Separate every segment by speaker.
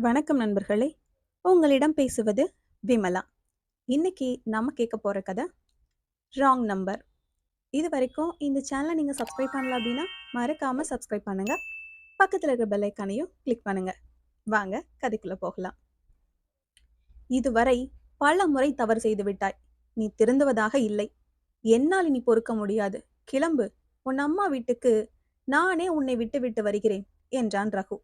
Speaker 1: வணக்கம் நண்பர்களே. உங்களிடம் பேசுவது விமலா. இன்னைக்கு நம்ம கேட்க போகிற கதை ராங் நம்பர் இது வரைக்கும் இந்த சேனலை நீங்கள் சப்ஸ்கிரைப் பண்ணல அப்படின்னா மறக்காமல் சப்ஸ்கிரைப் பண்ணுங்க. பக்கத்தில் இருக்கிற பெல் ஐக்கானையும் கிளிக் பண்ணுங்க. வாங்க கதைக்குள்ளே போகலாம். இதுவரை பல முறை தவறு செய்து விட்டாய். நீ திருந்துவதாக இல்லை. என்னால் நீ பொறுக்க முடியாது. கிளம்பு. உன் அம்மா வீட்டுக்கு நானே உன்னை விட்டு விட்டு வருகிறேன் என்றான் ரகு.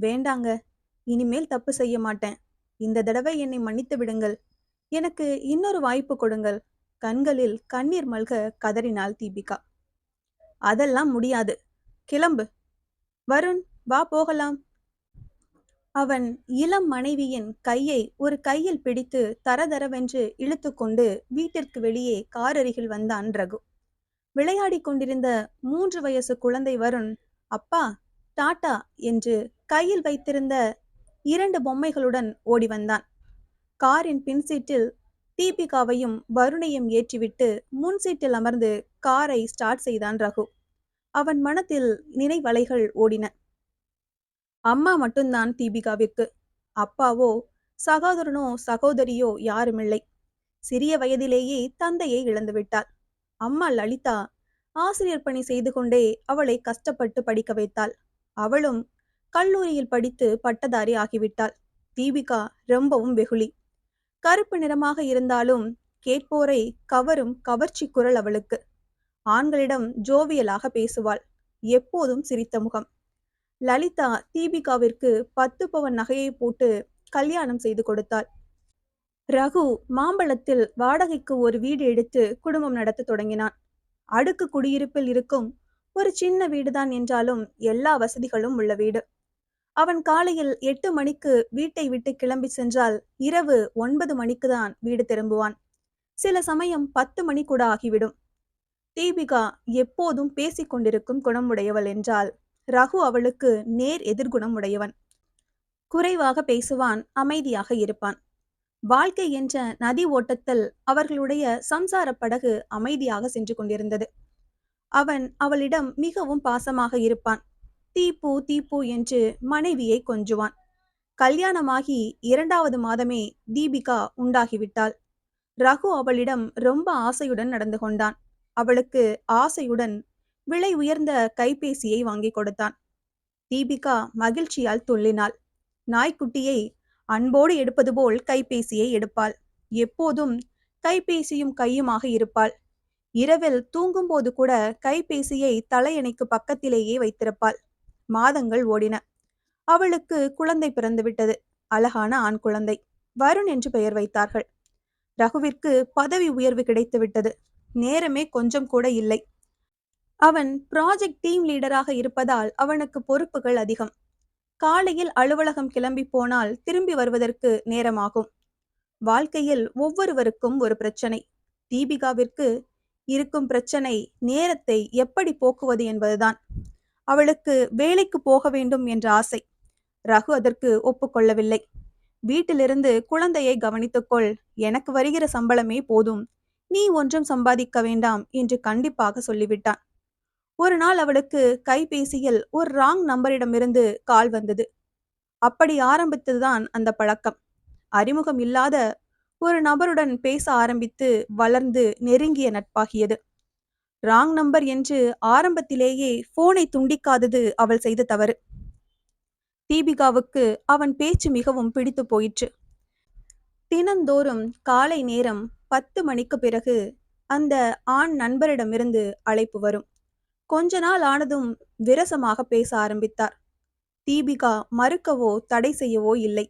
Speaker 1: வேண்டாங்க. இனிமேல் தப்பு செய்ய மாட்டேன். இந்த தடவை என்னை மன்னித்து விடுங்கள். எனக்கு இன்னொரு வாய்ப்பு கொடுங்கள். கண்களில் கண்ணீர் மல்க கதறினாள் தீபிகா. அதெல்லாம் முடியாது. கிளம்பு. வருண் வா போகலாம். அவன் இளம் மனைவியின் கையை ஒரு கையில் பிடித்து தரதரவென்று இழுத்து கொண்டு வீட்டிற்கு வெளியே கார் அருகில் வந்தான் ரகு. விளையாடி கொண்டிருந்த மூன்று வயசு குழந்தை வருண் அப்பா டாட்டா என்று கையில் வைத்திருந்த இரண்டு பொம்மைகளுடன் ஓடி வந்தான். காரின் பின் சீட்டில் தீபிகாவையும் வருணையும் ஏற்றிவிட்டு முன் சீட்டில் அமர்ந்து காரை ஸ்டார்ட் செய்தான் ரகு. அவன் மனத்தில் நினைவலைகள் ஓடின. அம்மா மட்டும்தான் தீபிகாவிற்கு. அப்பாவோ சகோதரனோ சகோதரியோ யாருமில்லை. சிறிய வயதிலேயே தந்தையை இழந்துவிட்டாள் அம்மா லலிதா ஆசிரியர் பணி செய்து கொண்டே அவளை கஷ்டப்பட்டு படிக்க வைத்தாள். அவளும் கல்லூரியில் படித்து பட்டதாரி ஆகிவிட்டாள். தீபிகா ரொம்பவும் வெகுளி. கருப்பு நிறமாக இருந்தாலும் கேட்போரை கவரும் கவர்ச்சி குரல் அவளுக்கு. ஆண்களிடம் ஜோவியலாக பேசுவாள். எப்போதும் சிரித்த முகம். லலிதா தீபிகாவிற்கு பத்து பவன் நகையை போட்டு கல்யாணம் செய்து கொடுத்தாள். ரகு மாம்பழத்தில் வாடகைக்கு ஒரு வீடு எடுத்து குடும்பம் நடத்த தொடங்கினான். அடுக்கு குடியிருப்பில் இருக்கும் ஒரு சின்ன வீடுதான் என்றாலும் எல்லா வசதிகளும் உள்ள வீடு. அவன் காலையில் எட்டு மணிக்கு வீட்டை விட்டு கிளம்பி சென்றால் இரவு ஒன்பது மணிக்கு தான் வீடு திரும்புவான். சில சமயம் பத்து மணி கூட ஆகிவிடும். தீபிகா எப்போதும் பேசிக் கொண்டிருக்கும் குணமுடையவள் என்றால் ரகு அவளுக்கு நேர் எதிர்குணம் உடையவன் குறைவாக பேசுவான் அமைதியாக இருப்பான். வாழ்க்கை என்ற நதி ஓட்டத்தில் அவர்களுடைய சம்சார படகு அமைதியாக சென்று கொண்டிருந்தது. அவன் அவளிடம் மிகவும் பாசமாக இருப்பான். தீப்பூ தீப்பு என்று மனைவியை கொஞ்சுவான். கல்யாணமாகி இரண்டாவது மாதமே தீபிகா உண்டாகிவிட்டாள். ரகு அவளிடம் ரொம்ப ஆசையுடன் நடந்து கொண்டான். அவளுக்கு ஆசையுடன் விலை உயர்ந்த கைபேசியை வாங்கி கொடுத்தான். தீபிகா மகிழ்ச்சியால் துள்ளினாள். நாய்க்குட்டியை அன்போடு எடுப்பது போல் கைபேசியை எடுப்பாள். எப்போதும் கைபேசியும் கையுமாக இருப்பாள். இரவில் தூங்கும்போது கூட கைபேசியை தலையணைக்கு பக்கத்திலேயே வைத்திருப்பாள். மாதங்கள் ஓடின. அவளுக்கு குழந்தை பிறந்துவிட்டது. அழகான ஆண் குழந்தை. வருண் என்று பெயர் வைத்தார்கள். ரகுவிற்கு பதவி உயர்வு கிடைத்துவிட்டது. நேரமே கொஞ்சம் கூட இல்லை. அவன் ப்ராஜெக்ட் டீம் லீடராக இருப்பதால் அவனுக்கு பொறுப்புகள் அதிகம். காலையில் அலுவலகம் கிளம்பி போனால் திரும்பி வருவதற்கு நேரமாகும். வாழ்க்கையில் ஒவ்வொருவருக்கும் ஒரு பிரச்சனை. தீபிகாவிற்கு இருக்கும் பிரச்சனை நேரத்தை எப்படி போக்குவது என்பதுதான். அவளுக்கு வேலைக்கு போக வேண்டும் என்ற ஆசை. ரகு அதற்கு ஒப்புக்கொள்ளவில்லை. வீட்டிலிருந்து குழந்தையை கவனித்துக்கொள் எனக்கு வருகிற சம்பளமே போதும். நீ ஒன்றும் சம்பாதிக்க வேண்டாம் என்று கண்டிப்பாக சொல்லிவிட்டான். ஒரு நாள் அவளுக்கு கைபேசியில் ஒரு ராங் நம்பரிடமிருந்து கால் வந்தது. அப்படி ஆரம்பித்ததுதான் அந்த பழக்கம். அறிமுகம் இல்லாத ஒரு நபருடன் பேச ஆரம்பித்து வளர்ந்து நெருங்கிய நட்பாகியது. ராங் நம்பர் என்று ஆரம்பத்திலேயே போனை துண்டிக்காதது அவள் செய்த தவறு. தீபிகாவுக்கு அவன் பேச்சு மிகவும் பிடித்து போயிற்று. தினந்தோறும் காலை நேரம் பத்து மணிக்கு பிறகு அந்த ஆண் நண்பரிடமிருந்து அழைப்பு வரும். கொஞ்ச நாள் ஆனதும் விரசமாக பேச ஆரம்பித்தார். தீபிகா மறுக்கவோ தடை செய்யவோ இல்லை.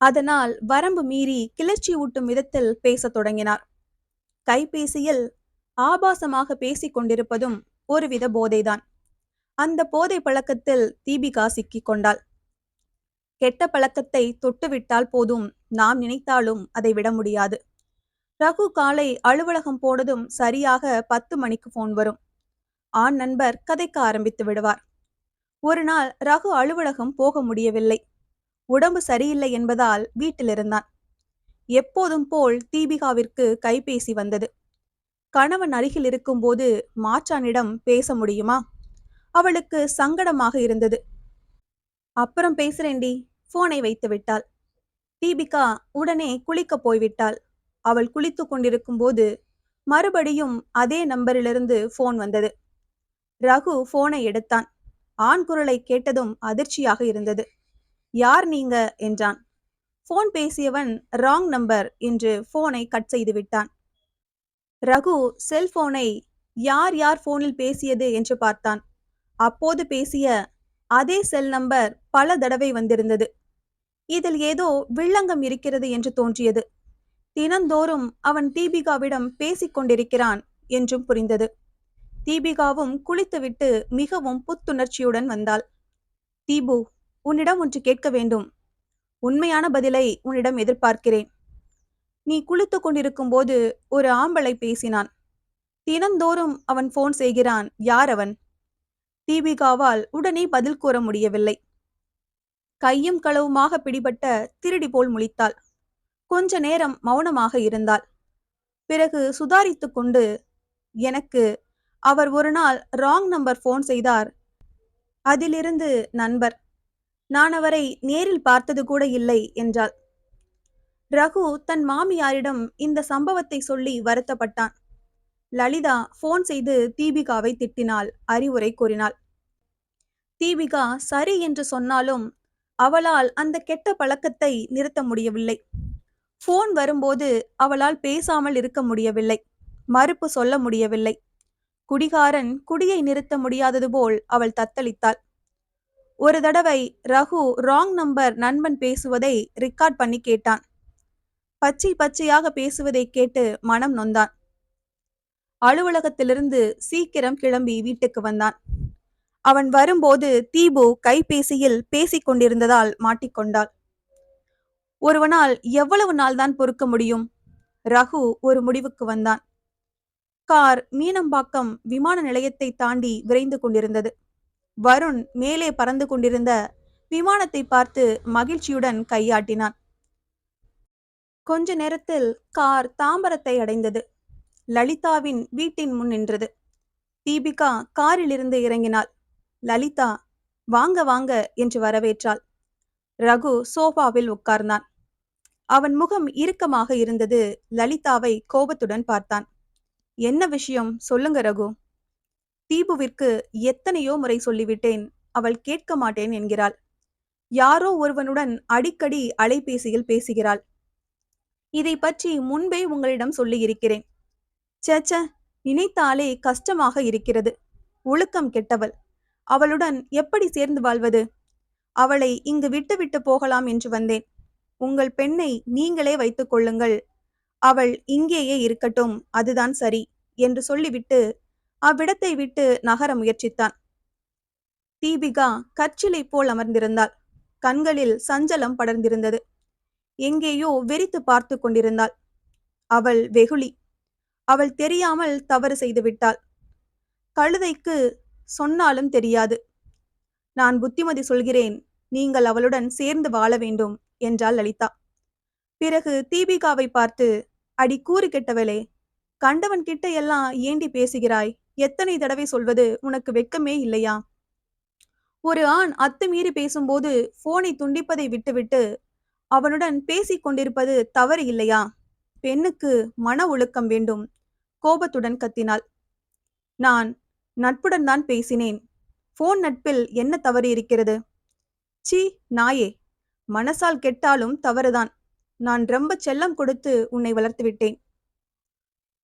Speaker 1: அதனால் வரம்பு மீறி கிளர்ச்சி ஊட்டும் விதத்தில் பேசத் தொடங்கினார். கைபேசியில் ஆபாசமாக பேசிக் கொண்டிருப்பதும் ஒருவித போதைதான். அந்த போதை பழக்கத்தில் தீபிகா சிக்கிக் கொண்டாள். கெட்ட பழக்கத்தை தொட்டுவிட்டால் போதும் நாம் நினைத்தாலும் அதை விட முடியாது. ரகு காலை அலுவலகம் போனதும் சரியாக பத்து மணிக்கு போன் வரும். ஆண் நண்பர் கதைக்க ஆரம்பித்து விடுவார். ஒரு நாள் ரகு அலுவலகம் போக முடியவில்லை. உடம்பு சரியில்லை என்பதால் வீட்டில் இருந்தான். எப்போதும் போல் தீபிகாவிற்கு கைபேசி வந்தது. கணவன் அருகில் இருக்கும்போது மாச்சானிடம் பேச முடியுமா? அவளுக்கு சங்கடமாக இருந்தது. அப்புறம் பேசுறேன்டி போனை வைத்து விட்டாள். தீபிகா உடனே குளிக்கப் போய்விட்டாள். அவள் குளித்துக் கொண்டிருக்கும் போது மறுபடியும் அதே நம்பரிலிருந்து போன் வந்தது. ரகு போனை எடுத்தான். ஆண் குரலை கேட்டதும் அதிர்ச்சியாக இருந்தது. யார் நீங்க? என்றான். போன் பேசியவன் ராங் நம்பர் என்று போனை கட் செய்து விட்டான். ரகு செல்போனை யார் யார் போனில் பேசியது என்று பார்த்தான். அப்போது பேசிய அதே செல் நம்பர் பல தடவை வந்திருந்தது. இதில் ஏதோ வில்லங்கம் இருக்கிறது என்று தோன்றியது. தினந்தோறும் அவன் தீபிகாவிடம் பேசிக்கொண்டிருக்கிறான் என்றும் புரிந்தது. தீபிகாவும் குளித்துவிட்டு மிகவும் புத்துணர்ச்சியுடன் வந்தாள். தீபு உன்னிடம் ஒன்று கேட்க வேண்டும். உண்மையான பதிலை உன்னிடம் எதிர்பார்க்கிறேன். நீ குளித்துக் கொண்டிருக்கும் போது ஒரு ஆம்பளை பேசினான். தினந்தோறும் அவன் போன் செய்கிறான் யார் அவன்? தீபிகாவால் உடனே பதில் கூற முடியவில்லை. கையும் களவுமாக பிடிபட்ட திருடி போல் முழித்தாள். கொஞ்ச நேரம் மௌனமாக இருந்தாள். பிறகு சுதாரித்து கொண்டு எனக்கு அவர் ஒரு நாள் ராங் நம்பர் போன் செய்தார். அதிலிருந்து நண்பர். நான் அவரை நேரில் பார்த்தது கூட இல்லை என்றாள். ரகு தன் மாமியாரிடம் இந்த சம்பவத்தை சொல்லி வருத்தப்பட்டான். லலிதா போன் செய்து தீபிகாவை திட்டினாள். அறிவுரை கூறினாள். தீபிகா சரி என்று சொன்னாலும் அவளால் அந்த கெட்ட பழக்கத்தை நிறுத்த முடியவில்லை. போன் வரும்போது அவளால் பேசாமல் இருக்க முடியவில்லை. மறுப்பு சொல்ல முடியவில்லை. குடிகாரன் குடியை நிறுத்த முடியாதது போல் அவள் தத்தளித்தாள். ஒரு தடவை ரகு ராங் நம்பர் நண்பன் பேசுவதை ரெக்கார்ட் பண்ணி கேட்டான். பச்சை பச்சையாக பேசுவதை கேட்டு மனம் நொந்தான். அலுவலகத்திலிருந்து சீக்கிரம் கிளம்பி வீட்டுக்கு வந்தான். அவன் வரும்போது தீபு கைபேசியில் பேசிக் கொண்டிருந்ததால் மாட்டிக்கொண்டாள். ஒருவனால் எவ்வளவு நாள் தான் பொறுக்க முடியும்? ரகு ஒரு முடிவுக்கு வந்தான். கார் மீனம்பாக்கம் விமான நிலையத்தை தாண்டி விரைந்து கொண்டிருந்தது. வருண் மேலே பறந்து கொண்டிருந்த விமானத்தை பார்த்து மகிழ்ச்சியுடன் கையாட்டினான். கொஞ்ச நேரத்தில் கார் தாம்பரத்தை அடைந்தது. லலிதாவின் வீட்டின் முன் நின்றது. தீபிகா காரிலிருந்து இறங்கினாள். லலிதா வாங்க வாங்க என்று வரவேற்றாள். ரகு சோஃபாவில் உட்கார்ந்தான். அவன் முகம் இறுக்கமாக இருந்தது. லலிதாவை கோபத்துடன் பார்த்தான். என்ன விஷயம்? சொல்லுங்க ரகு. தீபுவிற்கு எத்தனையோ முறை சொல்லிவிட்டேன். அவள் கேட்க மாட்டேன் என்கிறாள். யாரோ ஒருவனுடன் அடிக்கடி அலைபேசியில் பேசுகிறாள். இதை பற்றி முன்பே உங்களிடம் சொல்லியிருக்கிறேன். சேச்ச நினைத்தாலே கஷ்டமாக இருக்கிறது. ஒழுக்கம் கெட்டவள். அவளுடன் எப்படி சேர்ந்து வாழ்வது? அவளை இங்கு விட்டுவிட்டு போகலாம் என்று வந்தேன். உங்கள் பெண்ணை நீங்களே வைத்துக் கொள்ளுங்கள். அவள் இங்கேயே இருக்கட்டும் அதுதான் சரி என்று சொல்லிவிட்டு அவ்விடத்தை விட்டு நகர முயற்சித்தான். தீபிகா கச்சிலை போல் அமர்ந்திருந்தாள். கண்களில் சஞ்சலம் படர்ந்திருந்தது. எங்கேயோ வெறித்து பார்த்து கொண்டிருந்தாள். அவள் வெகுளி. அவள் தெரியாமல் தவறு செய்து விட்டாள். கழுதைக்கு சொன்னாலும் தெரியாது. நான் புத்திமதி சொல்கிறேன். நீங்கள் அவளுடன் சேர்ந்து வாழ வேண்டும் என்றாள் லலிதா. பிறகு தீபிகாவை பார்த்து அடி கூறு கெட்டவளே கண்டவன் கிட்ட எல்லாம் ஏண்டி பேசுகிறாய்? எத்தனை தடவை சொல்வது உனக்கு வெக்கமே இல்லையா? ஒரு ஆண் அத்துமீறி பேசும்போது போனை துண்டிப்பதை விட்டுவிட்டு அவனுடன் பேசிக் கொண்டிருப்பது தவறு இல்லையா? பெண்ணுக்கு மன ஒழுக்கம் வேண்டும். கோபத்துடன் கத்தினாள். நான் நட்புடன் தான் பேசினேன். போன் நட்பில் என்ன தவறு இருக்கிறது? சி நாயே. மனசால் கெட்டாலும் தவறுதான். நான் ரொம்ப செல்லம் கொடுத்து உன்னை வளர்த்து விட்டேன்.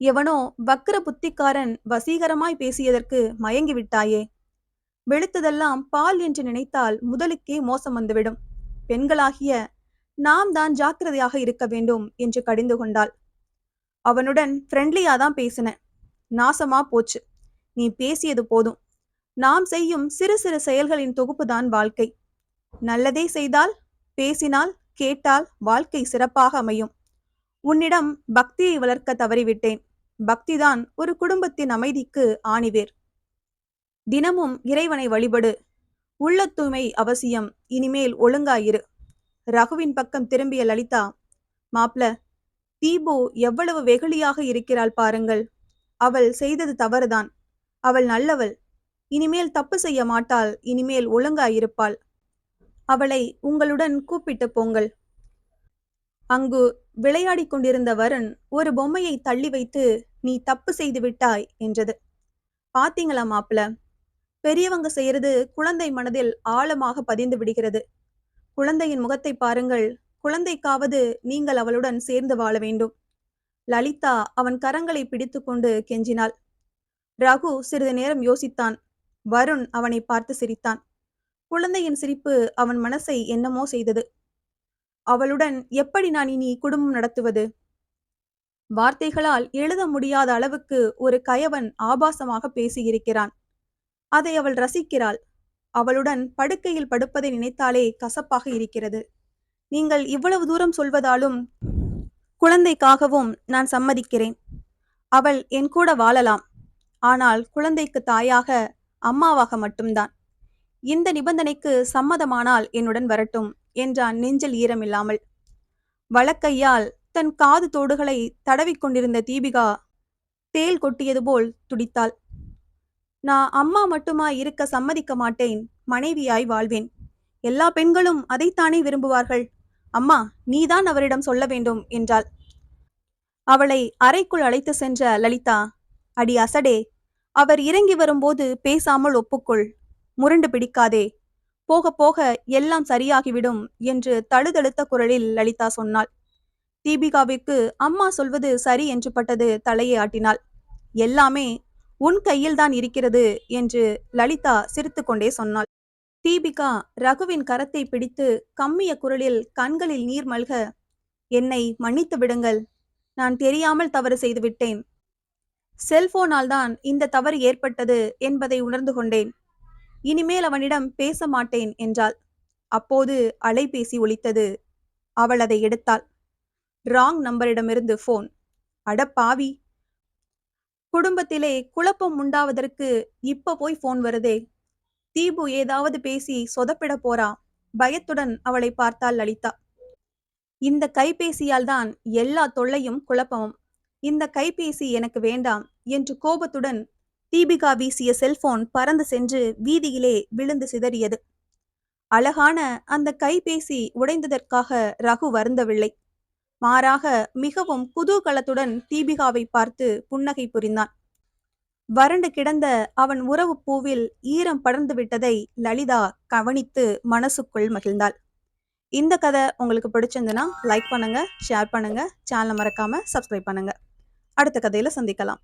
Speaker 1: எவனோ வக்கர புத்திக்காரன் வசீகரமாய் பேசியதற்கு மயங்கி விட்டாயே. வெளுத்ததெல்லாம் பால் என்று நினைத்தால் முதலுக்கே மோசம் வந்துவிடும். பெண்களாகிய நாம் தான் ஜாக்கிரதையாக இருக்க வேண்டும் என்று கடிந்து கொண்டாள். அவனுடன் ஃப்ரெண்ட்லியா தான் பேசினேன். நாசமா போச்சு. நீ பேசியது போதும். நாம் செய்யும் சிறு சிறு செயல்களின் தொகுப்புதான் வாழ்க்கை. நல்லதே செய்தால் பேசினால் கேட்டால் வாழ்க்கை சிறப்பாக அமையும். உன்னிடம் பக்தியை வளர்க்க தவறிவிட்டேன். பக்திதான் ஒரு குடும்பத்தின் அமைதிக்கு ஆணிவேர். தினமும் இறைவனை வழிபடு. உள்ள தூய்மை அவசியம். இனிமேல் ஒழுங்காயிரு. ரகுவின் பக்கம் திரும்பிய லலிதா மாப்ள தீபு எவ்வளவு வெகுளியாக இருக்கிறாள் பாருங்கள். அவள் செய்தது தவறுதான். அவள் நல்லவள். இனிமேல் தப்பு செய்ய மாட்டாள். இனிமேல் ஒழுங்காயிருப்பாள். அவளை உங்களுடன் கூப்பிட்டுப் போங்கள். அங்கு விளையாடிக் கொண்டிருந்த வருண் ஒரு பொம்மையை தள்ளி வைத்து நீ தப்பு செய்து விட்டாய் என்றது. பாத்தீங்களா மாப்பிள பெரியவங்க செய்யறது குழந்தை மனதில் ஆழமாக பதிந்து விடுகிறது. குழந்தையின் முகத்தை பாருங்கள். குழந்தைக்காவது நீங்கள் அவளுடன் சேர்ந்து வாழ வேண்டும். லலிதா அவன் கரங்களை பிடித்துக்கொண்டு கெஞ்சினாள். ரகு சிறிது நேரம் யோசித்தான். வருண் அவனை பார்த்து சிரித்தான். குழந்தையின் சிரிப்பு அவன் மனசை என்னமோ செய்தது. அவளுடன் எப்படி நான் இனி குடும்பம் நடத்துவது? வார்த்தைகளால் எழுத முடியாத அளவுக்கு ஒரு கயவன் ஆபாசமாக பேசியிருக்கிறான். அதை அவள் ரசிக்கிறாள். அவளுடன் படுக்கையில் படுப்பதை நினைத்தாலே கசப்பாக இருக்கிறது. நீங்கள் இவ்வளவு தூரம் சொல்வதாலும் குழந்தைக்காகவும் நான் சம்மதிக்கிறேன். அவள் என் கூட வாழலாம். ஆனால் குழந்தைக்கு தாயாக அம்மாவாக மட்டும்தான். இந்த நிபந்தனைக்கு சம்மதமானால் என்னுடன் வரட்டும் என்றான் நெஞ்சில் ஈரமில்லாமல். வழக்கையால் தன் காது தோடுகளை தடவிக்கொண்டிருந்த தீபிகா தேல் கொட்டியது போல் துடித்தாள். நான் அம்மா மட்டுமா இருக்க சம்மதிக்க மாட்டேன் மனைவியாய் வாழ்வேன். எல்லா பெண்களும் அதைத்தானே விரும்புவார்கள்? அம்மா நீதான் அவரிடம் சொல்ல வேண்டும் என்றாள். அவளை அறைக்குள் அழைத்து சென்ற லலிதா அடி அசடே அவர் இறங்கி வரும்போது பேசாமல் ஒப்புக்கொள் முரண்டு பிடிக்காதே. போக போக எல்லாம் சரியாகிவிடும் என்று தழுதழுத்த குரலில் லலிதா சொன்னாள். தீபிகாவிற்கு அம்மா சொல்வது சரி என்று பட்டது தலையை ஆட்டினாள். எல்லாமே உன் கையில்தான் இருக்கிறது என்று லலிதா சிரித்துக்கொண்டே சொன்னாள். தீபிகா ரகுவின் கரத்தை பிடித்து கம்மிய குரலில் கண்களில் நீர் மல்க என்னை மன்னித்து விடுங்கள். நான் தெரியாமல் தவறு செய்துவிட்டேன் செல்போனால் தான் இந்த தவறு ஏற்பட்டது என்பதை உணர்ந்து கொண்டேன். இனிமேல் அவனிடம் பேச மாட்டேன் என்றாள். அப்போது அலைபேசி ஒலித்தது. அவள் அதை எடுத்தாள். ராங் நம்பரிடமிருந்து போன் அட பாவி குடும்பத்திலே குழப்பம் உண்டாவதற்கு இப்ப போய் போன் வருதே. தீபு ஏதாவது பேசி சொதப்பிட போறா. பயத்துடன் அவளை பார்த்தாள் லலிதா. இந்த கைபேசியால் தான் எல்லா தொல்லையும் குழப்பமும். இந்த கைபேசி எனக்கு வேண்டாம் என்று கோபத்துடன் தீபிகா வீசிய செல்போன் பறந்து சென்று வீதியிலே விழுந்து சிதறியது. அழகான அந்த கைபேசி உடைந்ததற்காக ரகு வருந்தவில்லை. மாறாக மிகவும் குதூகலத்துடன் தீபிகாவை பார்த்து புன்னகை புரிந்தான். வறண்டு கிடந்த அவன் உறவு பூவில் ஈரம் படர்ந்து விட்டதை லலிதா கவனித்து மனசுக்குள் மகிழ்ந்தாள். இந்த கதை உங்களுக்கு பிடிச்சிருந்துன்னா லைக் பண்ணுங்க ஷேர் பண்ணுங்க சேனலை மறக்காம சப்ஸ்கிரைப் பண்ணுங்க. அடுத்த கதையில சந்திக்கலாம்.